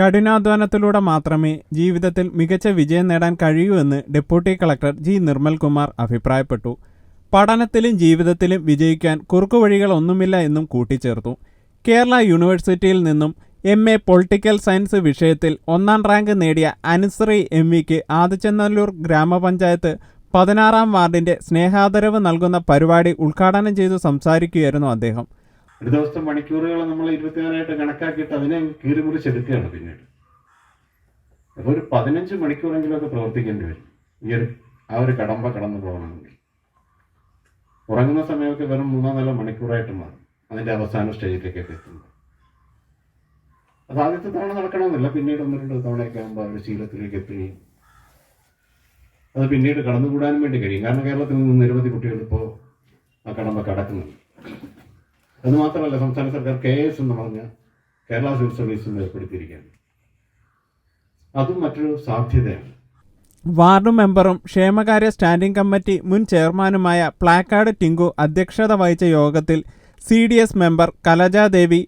കഠിനാധ്വാനത്തിലൂടെ മാത്രമേ ജീവിതത്തിൽ മികച്ച വിജയം നേടാൻ കഴിയൂ എന്ന് ഡെപ്യൂട്ടി കളക്ടർ ജി നിർമ്മൽകുമാർ അഭിപ്രായപ്പെട്ടു. പഠനത്തിലും ജീവിതത്തിലും വിജയിക്കാൻ കുറുക്കുവഴികളൊന്നുമില്ല എന്നും കൂട്ടിച്ചേർത്തു. കേരള യൂണിവേഴ്സിറ്റിയിൽ നിന്നും എം എ പൊളിറ്റിക്കൽ സയൻസ് വിഷയത്തിൽ ഒന്നാം റാങ്ക് നേടിയ അനുശ്രീ എം വിക്ക് ആദിച്ചനല്ലൂർ ഗ്രാമപഞ്ചായത്ത് പതിനാറാം വാർഡിന്റെ സ്നേഹാദരവ് നൽകുന്ന പരിപാടി ഉദ്ഘാടനം ചെയ്തു സംസാരിക്കുകയായിരുന്നു അദ്ദേഹം. ഒരു ദിവസത്തെ മണിക്കൂറുകൾ നമ്മൾ ഇരുപത്തിനാലായിട്ട് കണക്കാക്കിയിട്ട് അതിനെ കീറി മുറിച്ചെടുക്കുകയാണ് പിന്നീട്. അപ്പോൾ ഒരു പതിനഞ്ച് മണിക്കൂറെങ്കിലും ഒക്കെ പ്രവർത്തിക്കേണ്ടി വരും. ഈ ഒരു ആ ഒരു കടമ്പ കടന്നു പോകണമെങ്കിൽ. ഉറങ്ങുന്ന സമയമൊക്കെ വെറും മൂന്നോ നാലോ മണിക്കൂറായിട്ട് മാറും. അതിന്റെ അവസാന സ്റ്റേജിലേക്കൊക്കെ എത്തുമ്പോൾ. അത് ആദ്യത്തെ തവണ നടക്കണമെന്നില്ല. പിന്നീട് ഒന്ന് രണ്ട് തവണയൊക്കെ ആകുമ്പോൾ ഒരു ശീലത്തിലേക്ക് എത്തുകയും. അത് പിന്നീട് കടന്നുകൂടാനും വേണ്ടി കഴിയും. കാരണം കേരളത്തിൽ നിന്ന് നിരവധി കുട്ടികൾ ഇപ്പോൾ ആ കടമ്പ കടക്കുന്നുണ്ട്. അത് മാത്രമല്ല സംസ്ഥാന സർക്കാർ കെ എസ് എന്ന് പറഞ്ഞ കേരള സിവിൽ സർവീസിൽ ഏർപ്പെടുത്തിയിരിക്കുകയാണ്. അതും മറ്റൊരു സാധ്യതയാണ്. വാർഡ് മെമ്പറും ക്ഷേമകാര്യ സ്റ്റാൻഡിംഗ് കമ്മിറ്റി മുൻ ചെയർമാനുമായ പ്ലാക്കാർഡ് ടിങ്കു അധ്യക്ഷത വഹിച്ച യോഗത്തിൽ C D S member Kalajadevi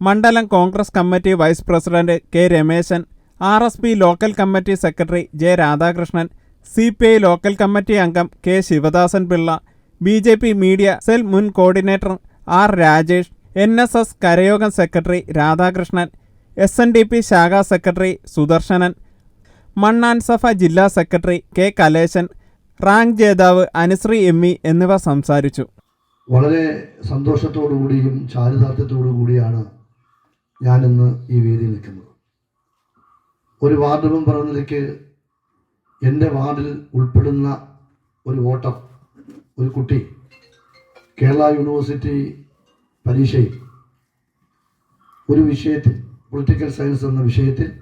മണ്ഡലം Congress committee vice president K Rameshan R S P local committee secretary J Radhakrishnan C P I local committee അംഗം K Sivadasan Pillai B J P media cell മുൻ coordinator R Rajesh N S S കരയോഗം secretary Radhakrishnan S N D P ശാഖാ secretary Sudarsanan മണ്ണാൻ സഭ ജില്ലാ secretary K Kalesan rank ജേതാവ് Anusree M E എന്നിവ സംസാരിച്ചു. വളരെ സന്തോഷത്തോടുകൂടിയും ചാരിതാർത്ഥ്യത്തോടു കൂടിയാണ് ഞാനിന്ന് ഈ വേദിയിൽ നിൽക്കുന്നത്. ഒരു വാർഡ് മെമ്പർ എന്ന നിലയ്ക്ക് എന്റെ വാർഡിൽ ഉൾപ്പെടുന്ന ഒരു വോട്ടർ ഒരു കുട്ടി കേരള യൂണിവേഴ്സിറ്റി പരീക്ഷയിൽ ഒരു വിഷയത്തിൽ പൊളിറ്റിക്കൽ സയൻസ് എന്ന വിഷയത്തിൽ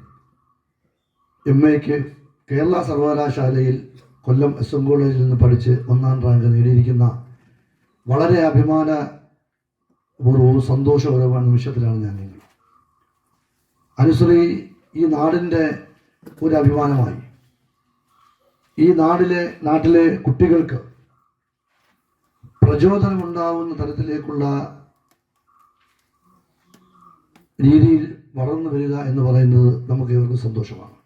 എം എക്ക് കേരള സർവകലാശാലയിൽ കൊല്ലം എസ് എം കോളേജിൽ നിന്ന് പഠിച്ച് ഒന്നാം റാങ്ക് നേടിയിരിക്കുന്ന വളരെ അഭിമാനപൂർവവും സന്തോഷപരവുമായ നിമിഷത്തിലാണ് ഞാൻ നിങ്ങൾ അനുശ്രീ ഈ നാടിന്റെ ഒരു അഭിമാനമായി. ഈ നാടിലെ നാട്ടിലെ കുട്ടികൾക്ക് പ്രചോദനമുണ്ടാവുന്ന തരത്തിലേക്കുള്ള രീതിയിൽ വളർന്നു വരിക എന്ന് പറയുന്നത് നമുക്ക് ഏവർക്കും സന്തോഷമാണ്.